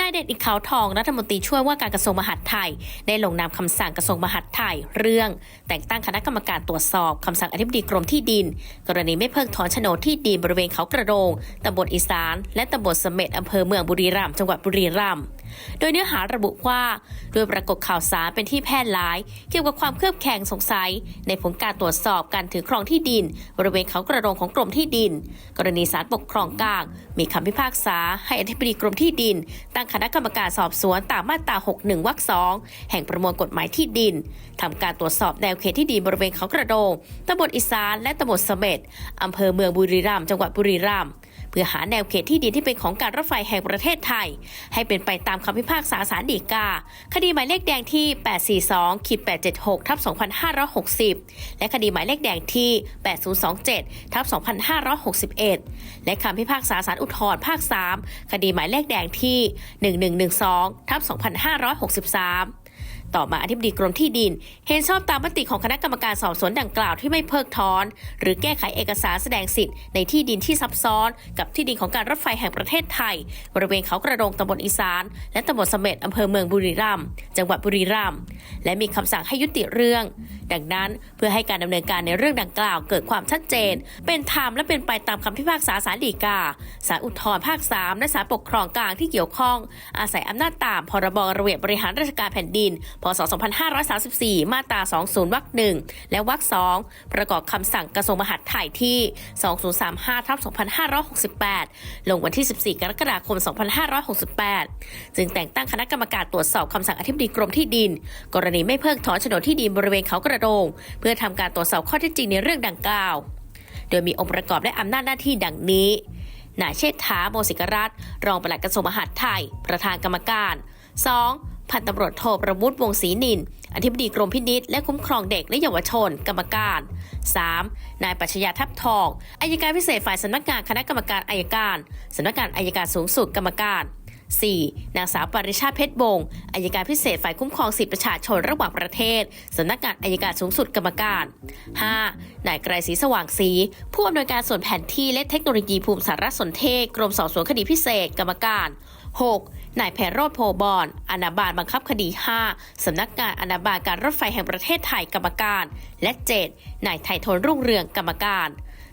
นายเดชอิกขาวทองรัฐมนตรีช่วยว่าการกระทรวงมหาดไทย ได้ลงนามคำสั่งกระทรวงมหาดไทย เรื่อง แต่งตั้งคณะกรรมการตรวจสอบคำสั่งอธิบดีกรมที่ดิน กรณีไม่เพิกถอนโฉนดที่ดินบริเวณเขากระโดงตำบลอีสาน และตำบลเสม็ดอำเภอเมืองบุรีรัมย์จังหวัดบุรีรัมย์ โดยเนื้อหาระบุว่า โดยปรากฏข่าวสารเป็นที่แพร่หลาย เกี่ยวกับความเครือบแคลงสงสัย ในผลการตรวจสอบการถือครองที่ดิน บริเวณเขากระโดงของกรมที่ดิน กรณีศาลปกครองกลาง มีคำพิพากษา ให้อธิบดีกรมที่ดิน ตั้งคณะกรรมการสอบสวนตามมาตรา 61 วรรคสองแห่งประมวลกฎหมายที่ดินทำการตรวจสอบแนวเขตที่ดินบริเวณเขากระโดงตำบลอีสานและตำบลเสม็ดอำเภอเมืองบุรีรัมย์จังหวัดบุรีรัมย์ เพื่อหาแนวเขตที่ดินที่เป็นของการรถไฟแห่งประเทศไทย ให้เป็นไปตามคำพิพากษาศาลฎีกา คดีหมายเลขแดงที่ 842ขีด876ทับ2560 และคดีหมายเลขแดงที่ 8027ทับ2561 และคำพิพากษาศาลอุทธรภาค 3 คดีหมายเลขแดงที่ 1112ทับ2563 ต่อมาอธิบดีกรมที่ดิน เห็นชอบตามมติของคณะกรรมการสอบสวนดังกล่าวที่ไม่เพิกถอน หรือแก้ไขเอกสารแสดงสิทธิ์ในที่ดินที่ซับซ้อน กับที่ดินของการรถไฟแห่งประเทศไทย บริเวณเขากระโดงตำบลอีสาน และตำบลเสม็ดอำเภอเมืองบุรีรัมย์จังหวัดบุรีรัมย์และมีคำสั่งให้ยุติเรื่อง ดังนั้นเพื่อให้การดำเนินการในเรื่องดังกล่าว เกิดความชัดเจน เป็นธรรมและเป็นไปตามคำพิพากษาศาลฎีกาศาลอุทธรภาค 3 และศาลปกครองกลางที่เกี่ยวข้อง อาศัยอำนาจตามพรบระเบียบบริหารราชการแผ่นดินพศ 2534 มาตรา 20 วรรคหนึ่งและวรรคสองประกอบคำสั่งกระทรวงมหาดไทยที่ 2035ทับ2568 ลงวันที่ 14 กรกฎาคม 2568 จึงแต่งตั้งคณะกรรมการตรวจสอบคำสั่งอธิบดีกรมที่ดิน กรณีไม่เพิกถอนโฉนดที่ดินบริเวณเขากระโดง เพื่อทำการตรวจสอบข้อเท็จจริงในเรื่องดังกล่าว โดยมีองค์ประกอบและอำนาจหน้าที่ดังนี้นายเชษฐาโมสิกรัตน์รองปลัดกระทรวงมหาดไทย ประธานกรรมการ 2. พันตำรวจโทประมุตวงศรีนิน อธิบดีกรมพินิษและคุ้มครองเด็กและเยาวชน กรรมการ 3. นายปัชญาทับทองอายการพิเศษฝ่ายสำนักงานคณะกรรมการอายการสำนักงานอายการสูงสุดกรรมการ 4. นางสาวปริชาเพชรบงอายการพิเศษฝ่ายคุ้มครองสิทธิประชาชนระหว่างประเทศ สำนักงานอายการสูงสุดกรรมการ 5. นายไกรศรีสว่างศรีผู้อำนวยการส่วนแผนที่และเทคโนโลยีภูมิสารสนเทศ กรมสอบสวนคดีพิเศษกรรมการ 6. นายแพรโรธโพบอนอนาบาลบังคับคดี 5 สำนักงานอนาบาลการรถไฟแห่งประเทศไทยกรรมการ และ 7. นายไทยทนรุ่งเรืองกรรมการ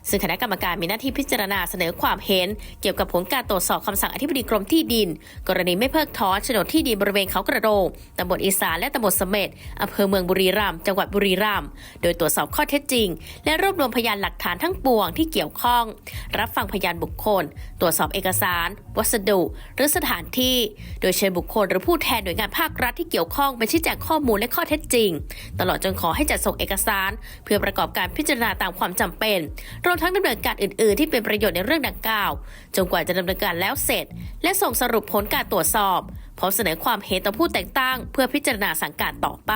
ซึ่งคณะกรรมการมีหน้าที่พิจารณาเสนอความเห็น เกี่ยวกับผลการตรวจสอบคำสั่งอธิบดีกรมที่ดิน กรณีไม่เพิกถอนโฉนดที่ดินบริเวณเขากระโดงตำบลอีสานและตำบลเสม็ดอำเภอเมืองบุรีรัมย์จังหวัดบุรีรัมย์โดยตรวจสอบข้อเท็จจริง และรวบรวมพยานหลักฐานทั้งปวงที่เกี่ยวข้อง รับฟังพยานบุคคล ตรวจสอบเอกสาร วัสดุ หรือสถานที่ โดยเชิญบุคคล หรือผู้แทนหน่วยงานภาครัฐที่เกี่ยวข้องไปชี้แจงข้อมูลและข้อเท็จจริง ตลอดจนขอให้จัดส่งเอกสาร เพื่อประกอบการพิจารณาตามความจำเป็นรวมทั้งดำเนินการอื่น ๆ ที่เป็นประโยชน์ในเรื่องดังกล่าว จนกว่าจะดำเนินการแล้วเสร็จ และส่งสรุปผลการตรวจสอบพร้อมเสนอความเห็นต่อผู้แต่งตั้ง เพื่อพิจารณาสังกัดต่อไป